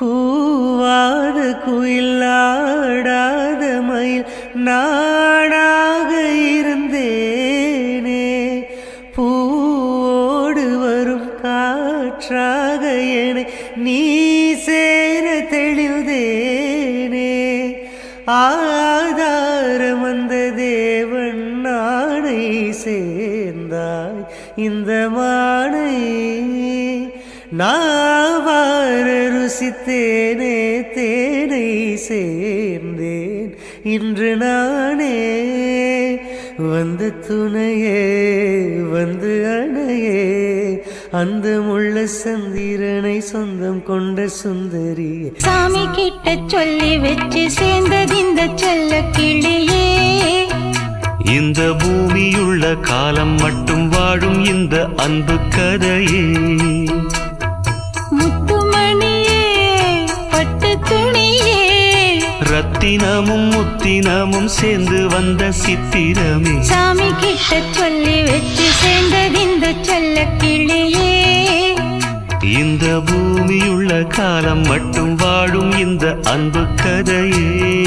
கூவாத குயிலாடாத மயில் நாடாக இருந்தேனே. பூவோடு வரும் காற்றாக என நீ சேர தெளிவுதேனே ஆதாரம் வந்த தேவன் நானை சேர்ந்தாய் இந்த மானை. நாவார ருசித்தேனே தேனை சேர்ந்தேன். இன்று நானே வந்து துணையே வந்து அணையே. அந்த முள்ள சந்திரனை சொந்தம் கொண்ட சுந்தரியே. சாமி கிட்ட சொல்லி வச்சு சேர்ந்தது இந்த செல்ல கிளியே. இந்த பூமியுள்ள காலம் மட்டும் வாழும் இந்த அன்பு கதையே. ரத்தினமும் முத்தினமும் சேர்ந்து வந்த சித்திரமே. சாமி கிட்ட சொல்லி வச்சு சேர்ந்தது இந்த செல்ல கிளியே. இந்த பூமியுள்ள காலம் மட்டும் வாழும் இந்த அன்பு கதையே.